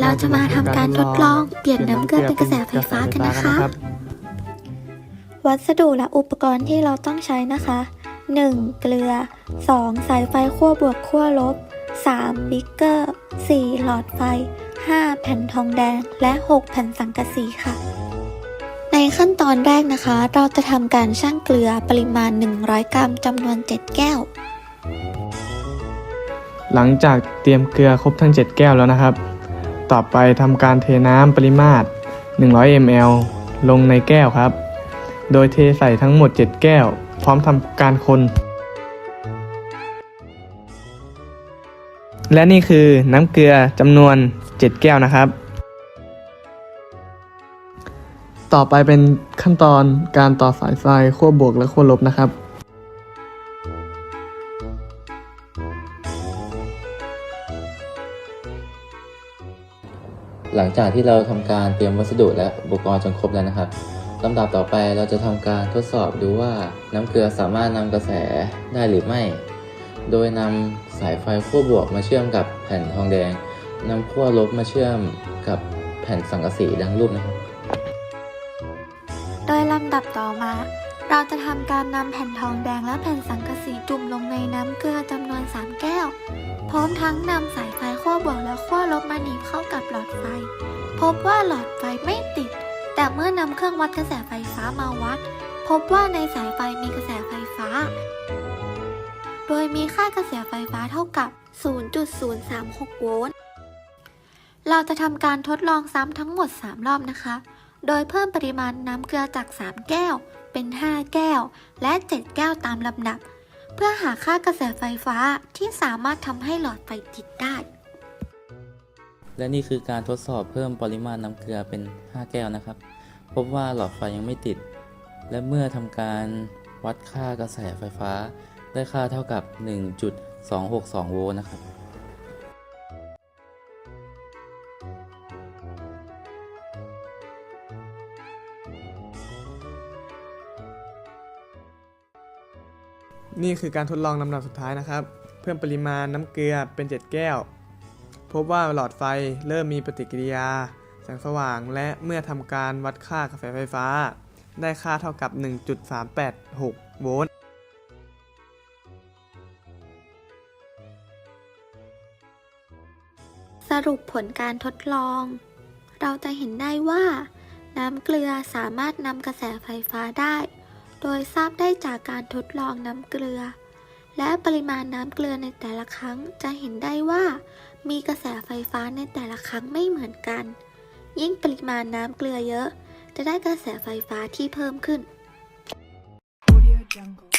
เราจะมาทำการทดลองเปลี่ยนน้ำเกลือเป็นกระแสไฟฟ้ากันนะคะ วัสดุและอุปกรณ์ที่เราต้องใช้นะคะ 1. เกลือ 2. สายไฟขั้วบวกขั้วลบ 3. บิ๊กเกอร์ 4. หลอดไฟ 5. แผ่นทองแดง และ 6 แผ่นสังกะสีค่ะ ในขั้นตอนแรกนะคะ เราจะทำการชั่งเกลือปริมาณ 100 กรัมจำนวน 7 แก้ว หลังจากเตรียมเกลือครบทั้ง 7 แก้วแล้วนะครับ ต่อไปทำการเทน้ำปริมาตร 100 ml ลงในแก้วครับ โดยเทใส่ทั้งหมด 7 แก้ว พร้อมทำการคน และนี่คือน้ำเกลือจำนวน 7 แก้วนะครับ ต่อไปเป็นขั้นตอนการต่อสายไฟขั้วบวกและขั้วลบนะครับหลังจากที่เราทำการเตรียมวัสดุและอุปกรณ์จนครบแล้วนะครับ ลำดับต่อไปเราจะทำการทดสอบดูว่าน้ำเกลือสามารถนำกระแสได้หรือไม่ โดยนำสายไฟขั้วบวกมาเชื่อมกับแผ่นทองแดงนำขั้วลบมาเชื่อมกับแผ่นสังกะสีดังรูปนะครับ โดยลำดับต่อมา เราจะทำการนำแผ่นทองแดงและแผ่นสังกะสีจุ่มลงในน้ำเกลือจำนวน 3 แก้ว พร้อมทั้งนำสายไฟขั้วบวกและขั้วลบมาหนีบเข้ากับหลอดไฟ พบว่าหลอดไฟไม่ติด แต่เมื่อนำเครื่องวัดกระแสไฟฟ้ามาวัด พบว่าในสายไฟมีกระแสไฟฟ้า โดยมีค่ากระแสไฟฟ้าเท่ากับ 0.036 โวลต์ เราจะทำการทดลองซ้ำทั้งหมด 3 รอบนะคะ โดยเพิ่มปริมาณน้ำเกลือจาก 3 แก้ว เป็น 5 แก้ว และ 7 แก้วตามลำดับ เพื่อหาค่ากระแสไฟฟ้าที่สามารถทำให้หลอดไฟติดได้ และนี่คือการทดสอบเพิ่มปริมาณน้ำเกลือเป็น 5 แก้วนะครับ พบว่าหลอดไฟยังไม่ติด และเมื่อทำการวัดค่ากระแสไฟฟ้า ได้ค่าเท่ากับ 1.262 โวลต์นะครับนี่คือการทดลองลำดับสุดท้ายนะครับ เพิ่มปริมาณน้ำเกลือเป็น 7 แก้ว พบว่าหลอดไฟเริ่มมีปฏิกิริยา แสงสว่างและเมื่อทำการวัดค่ากระแสไฟฟ้า ได้ค่าเท่ากับ 1.386 โวลต์สรุปผลการทดลอง เราจะเห็นได้ว่า น้ำเกลือสามารถนำกระแสไฟฟ้าได้ โดยทราบได้จากการทดลองน้ำเกลือ และปริมาณน้ำเกลือในแต่ละครั้งจะเห็นได้ว่า มีกระแสไฟฟ้าในแต่ละครั้งไม่เหมือนกัน ยิ่งปริมาณน้ำเกลือเยอะ จะได้กระแสไฟฟ้าที่เพิ่มขึ้น Audio Jungle.